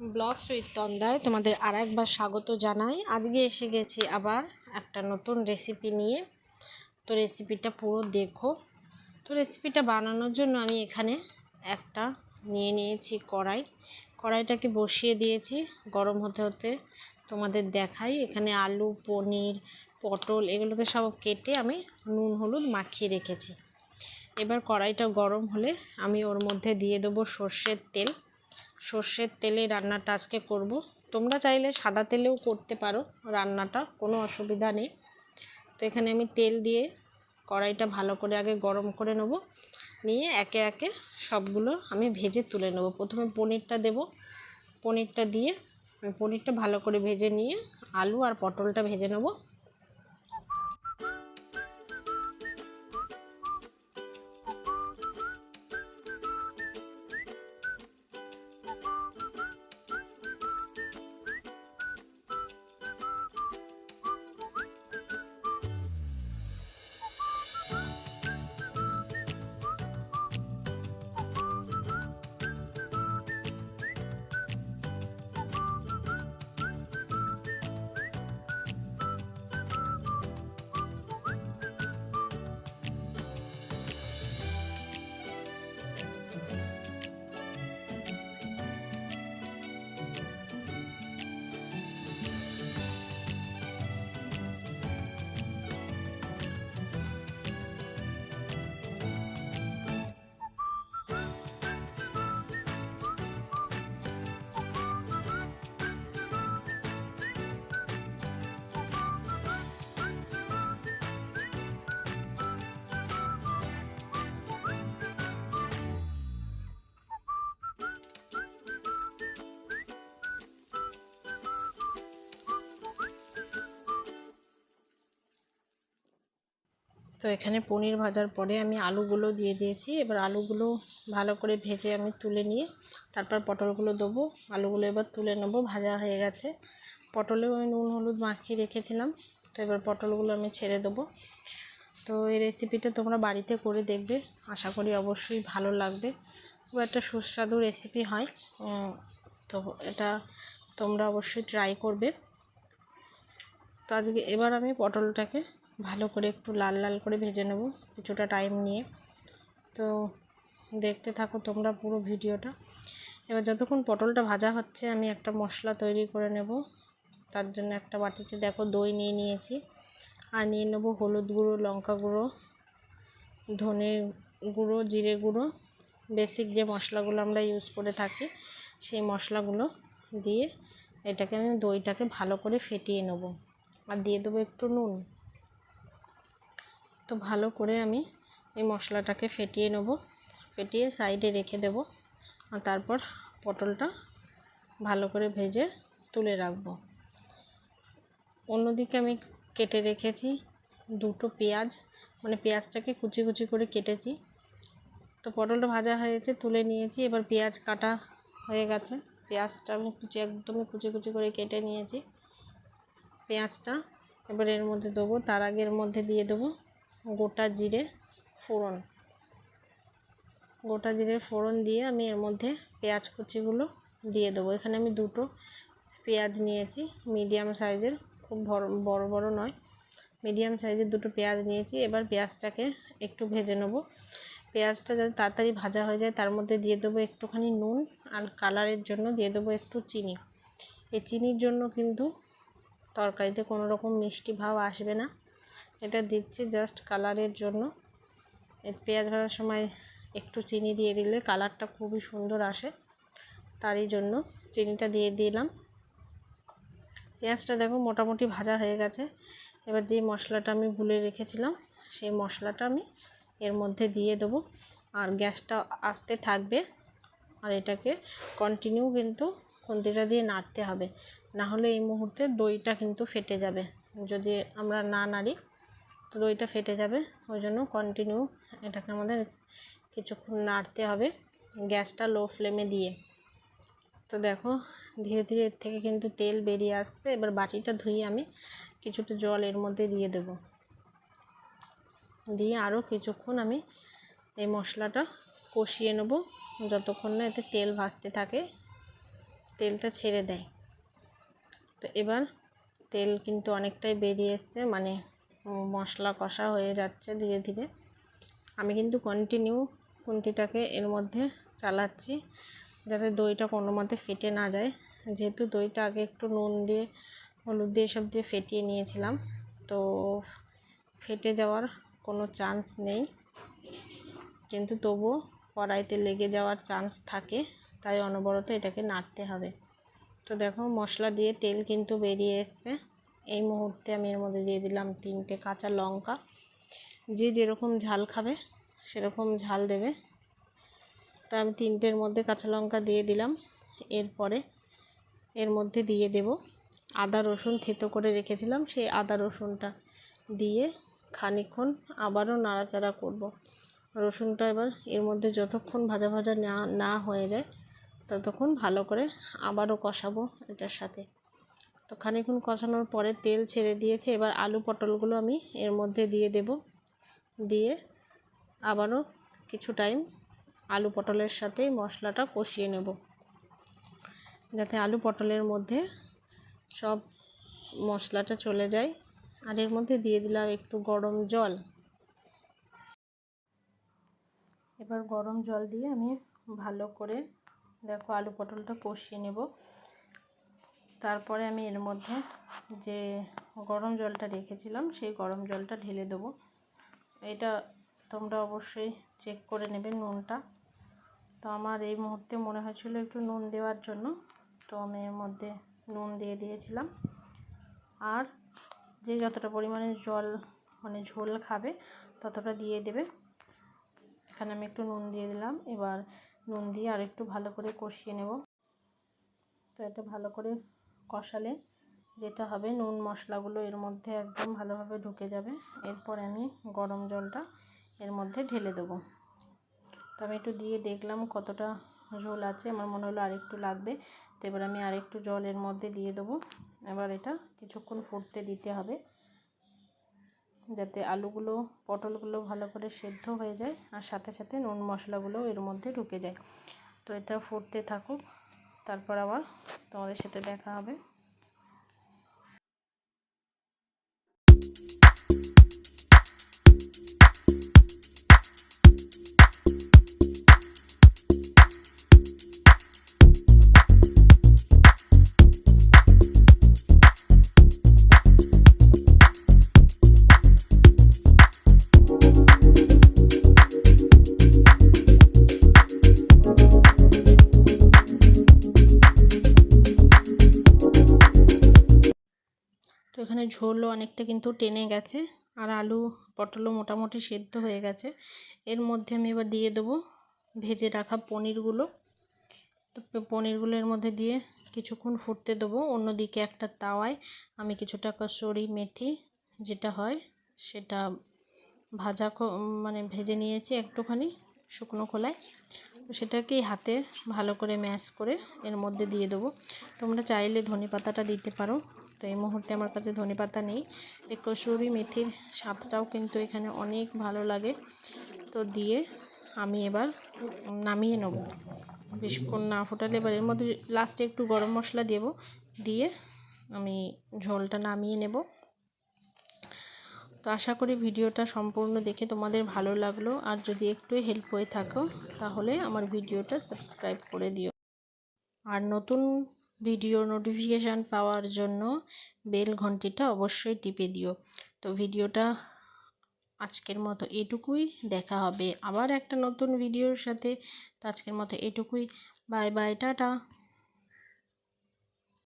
Blog sweet তন্দায় তোমাদের আর একবার স্বাগত জানাই। আজকে এসে গেছি আবার একটা নতুন রেসিপি নিয়ে। তো রেসিপিটা পুরো দেখো। তো রেসিপিটা বানানোর জন্য আমি এখানে একটা নিয়ে নিয়েছি কড়াই। কড়াইটাকে বসিয়ে দিয়েছি। গরম হতে হতে তোমাদের দেখাই। এখানে আলু, পনির, পটল এগুলোকে সব কেটে আমি নুন, হলুদ মাখিয়ে রেখেছি। এবার কড়াইটা গরম হলে আমি ওর মধ্যে দিয়ে দেবো সর্ষের তেল। সর্ষের তেলে রান্নাটা আজকে করব। তোমরা চাইলে সাদা তেলেও করতে পারো রান্নাটা, কোনো অসুবিধা নেই। তো এখানে আমি তেল দিয়ে কড়াইটা ভালো করে আগে গরম করে নেব। নিয়ে একে একে সবগুলো আমি ভেজে তুলে নেব। প্রথমে পনিরটা দেব। পনিরটা দিয়ে পনিরটা ভালো করে ভেজে নিয়ে আলু আর পটলটা ভেজে নেব। তো এখানে পনির ভাজার পরে আমি আলুগুলো দিয়ে দিয়েছি। এবার আলুগুলো ভালো করে ভেজে আমি তুলে নিয়ে তারপর পটলগুলো দেবো। আলুগুলো এবার তুলে নেব, ভাজা হয়ে গেছে। পটলেও আমি নুন হলুদ মাখিয়ে রেখেছিলাম, তো এবার পটলগুলো আমি ছেড়ে দেবো। তো এই রেসিপিটা তোমরা বাড়িতে করে দেখবে, আশা করি অবশ্যই ভালো লাগবে। খুব একটা সুস্বাদু রেসিপি হয় তো এটা তোমরা অবশ্যই ট্রাই করবে। তো আজকে এবার আমি পটলটাকে ভালো করে একটু লাল লাল করে ভেজে নেব, কিছুটা টাইম নিয়ে। তো দেখতে থাকো তোমরা পুরো ভিডিওটা। এবার যতক্ষণ পটলটা ভাজা হচ্ছে, আমি একটা মশলা তৈরি করে নেব। তার জন্য একটা বাটিতে দেখো দই নিয়ে নিয়েছি। আর নিয়ে নেব হলুদ গুঁড়ো, লঙ্কা গুঁড়ো, ধনে গুঁড়ো, জিরে গুঁড়ো। বেসিক যে মশলাগুলো আমরা ইউজ করে থাকি, সেই মশলাগুলো দিয়ে এটাকে আমি দইটাকে ভালো করে ফেটিয়ে নেব। আর দিয়ে দেবো একটু নুন। তো ভালো করে আমি এই মশলাটাকে ফেটিয়ে নেব। ফেটিয়ে সাইডে রেখে দেব। আর তারপর পটলটা ভালো করে ভেজে তুলে রাখব। অন্যদিকে আমি কেটে রেখেছি দুটো পেঁয়াজ। মানে পেঁয়াজটাকে কুচি কুচি করে কেটেছি। তো পটলটা ভাজা হয়েছে, তুলে নিয়েছি। এবার পেঁয়াজ কাটা হয়ে গেছে। পেঁয়াজটা আমি কুচি, একদমই কুচি কুচি করে কেটে নিয়েছি। পেঁয়াজটা এবার এর মধ্যে দেবো, তার আগে এর মধ্যে দিয়ে দেবো গোটা জিরে ফোড়ন। গোটা জিরের ফোড়ন দিয়ে আমি এর মধ্যে পেঁয়াজ কুচিগুলো দিয়ে দেবো। এখানে আমি দুটো পেঁয়াজ নিয়েছি, মিডিয়াম সাইজের, খুব বড় বড় নয়। মিডিয়াম সাইজের দুটো পেঁয়াজ নিয়েছি, এবার পেঁয়াজটাকে একটু ভেজে নেব। পেঁয়াজটা যাতে তাড়াতাড়ি ভাজা হয়ে যায়, তার মধ্যে দিয়ে দেবো একটুখানি নুন আর কালারের জন্য দিয়ে দেবো একটু চিনি। এই চিনির জন্য কিন্তু তরকারিতে কোনো রকম মিষ্টি ভাব আসবে না। এটা দিচ্ছি জাস্ট কালারের জন্য। পেঁয়াজ ভাজার সময় একটু চিনি দিয়ে দিলে কালারটা খুবই সুন্দর আসে। তারই জন্য চিনিটা দিয়ে দিলাম। পেঁয়াজটা দেখো মোটামুটি ভাজা হয়ে গেছে। এবার যে মশলাটা আমি ভুলে রেখেছিলাম, সেই মশলাটা আমি এর মধ্যে দিয়ে দেবো। আর গ্যাসটা আসতে থাকবে। আর এটাকে কন্টিনিউ কিন্তু খুন্তিটা দিয়ে নাড়তে হবে। না হলে এই মুহূর্তে দইটা কিন্তু ফেটে যাবে। যদি আমরা না নাড়ি, তো দইটা ফেটে যাবে। ওই জন্য কন্টিনিউ এটাকে আমাদের কিছুক্ষণ নাড়তে হবে গ্যাসটা লো ফ্লেমে দিয়ে। তো দেখো, ধীরে ধীরে এর থেকে কিন্তু তেল বেরিয়ে আসছে। এবার বাটিটা ধুয়ে আমি কিছুটা জল এর মধ্যে দিয়ে দেব। দিয়ে আরও কিছুক্ষণ আমি এই মশলাটা কষিয়ে নেব। যতক্ষণ না এতে তেল ভাজতে থাকে, তেলটা ছেড়ে দেয়। তো এবার তেল কিন্তু অনেকটাই বেরিয়ে এসছে মানে মশলা কষা হয়ে যাচ্ছে ধীরে ধীরে। আমি কিন্তু কন্টিনিউ খুন্তিটাকে এর মধ্যে চালাচ্ছি যাতে দইটা কোনো মতে ফেটে না যায়। যেহেতু দইটা আগে একটু নুন দিয়ে, হলুদ দিয়ে সব দিয়ে ফেটিয়ে নিয়েছিলাম, তো ফেটে যাওয়ার কোনো চান্স নেই। কিন্তু তবুও কড়াইতে লেগে যাওয়ার চান্স থাকে, তাই অনবরত এটাকে নাড়তে হবে। তো দেখো মশলা দিয়ে তেল কিন্তু বেরিয়ে এসছে। এই মুহূর্তে আমি এর মধ্যে দিয়ে দিলাম তিনটে কাঁচা লঙ্কা। যে যেরকম ঝাল খাবে সেরকম ঝাল দেবে। তা আমি তিনটের মধ্যে কাঁচা লঙ্কা দিয়ে দিলাম। এরপরে এর মধ্যে দিয়ে দেব আদা, রসুন থেতো করে রেখেছিলাম। সেই আদা, রসুনটা দিয়ে খানিকক্ষণ আবারও নাড়াচাড়া করব। রসুনটা এবার এর মধ্যে যতক্ষণ ভাজা ভাজা না না হয়ে যায় ততক্ষণ ভালো করে আবারও কষাবো এটার সাথে। তো খানিকক্ষণ কষানোর পরে তেল ছেড়ে দিয়েছে, এবার আলু পটলগুলো আমি এর মধ্যে দিয়ে দেব। দিয়ে আবারও কিছু টাইম আলু পটলের সাথে মশলাটা কষিয়ে নেব। যাতে আলু পটলের মধ্যে সব মশলাটা চলে যায়। আর এর মধ্যে দিয়ে দিলাম একটু গরম জল। এবার গরম জল দিয়ে আমি ভালো করে দেখো আলু পটলটা কষিয়ে নেব। তারপরে আমি এর মধ্যে যে গরম জলটা রেখেছিলাম, সেই গরম জলটা ঢেলে দেবো। এটা তোমরা অবশ্যই চেক করে নেবে নুনটা। তো আমার এই মুহূর্তে মনে হয়েছিল একটু নুন দেওয়ার জন্য, তো আমি এর মধ্যে নুন দিয়ে দিয়েছিলাম। আর যে যতটা পরিমাণে জল মানে ঝোল খাবে ততটা দিয়ে দেবে। এখানে আমি একটু নুন দিয়ে দিলাম। এবার নুন দিয়ে আর একটু ভালো করে কষিয়ে নেব। তো এটা ভালো করে কষালে যেটা হবে নুন মশলাগুলো এর মধ্যে একদম ভালোভাবে ঢুকে যাবে। এরপর আমি গরম জলটা এর মধ্যে ঢেলে দেবো। তো আমি একটু দিয়ে দেখলাম কতটা ঝোল আছে, আমার মনে হলো আরেকটু লাগবে। তো এবার আমি আরেকটু জল এর মধ্যে দিয়ে দেবো। এবার এটা কিছুক্ষণ ফুটতে দিতে হবে। যাতে আলুগুলো, পটলগুলো ভালো করে সেদ্ধ হয়ে যায় আর সাথে সাথে নুন মশলাগুলোও এর মধ্যে ঢুকে যায়। তো এটা ফুটতে থাকুক, তারপর আবার তোমাদের সাথে দেখা হবে। ঝোলও অনেকটা কিন্তু টেনে গেছে। আর আলু, পটলও মোটামুটি সেদ্ধ হয়ে গেছে। এর মধ্যে আমি এবার দিয়ে দেবো ভেজে রাখা পনিরগুলো। তো পনিরগুলো এর মধ্যে দিয়ে কিছুক্ষণ ফুটতে দেবো। অন্যদিকে একটা তাওয়ায় আমি কিছুটা কসুরি মেথি যেটা হয়, সেটা ভাজা মানে ভেজে নিয়েছি একটুখানি শুকনো খোলায়। তো সেটাকে হাতে ভালো করে ম্যাশ করে এর মধ্যে দিয়ে দেবো। তোমরা চাইলে ধনে পাতাটা দিতে পারো। তো এই মুহূর্তে আমার কাছে ধনে পাতা নেই। এই কসুরি মেথির স্বাদটাও কিন্তু এখানে অনেক ভালো লাগে। তো দিয়ে আমি এবার নামিয়ে নেব। বেশিক্ষণ না ফোটালে এবার এর মধ্যে লাস্টে একটু গরম মশলা দেব। দিয়ে আমি ঝোলটা নামিয়ে নেব। তো আশা করি ভিডিওটা সম্পূর্ণ দেখে তোমাদের ভালো লাগল। আর যদি একটু হেল্প হয়ে থাকো, তাহলে আমার ভিডিওটা সাবস্ক্রাইব করে দিও। আর নতুন ভিডিও নোটিফিকেশান পাওয়ার জন্য বেল ঘন্টিটা অবশ্যই টিপে দিও। তো ভিডিওটা আজকের মতো এটুকুই, দেখা হবে আবার একটা নতুন ভিডিওর সাথে। তো আজকের মতো এটুকুই। Bye bye, tata.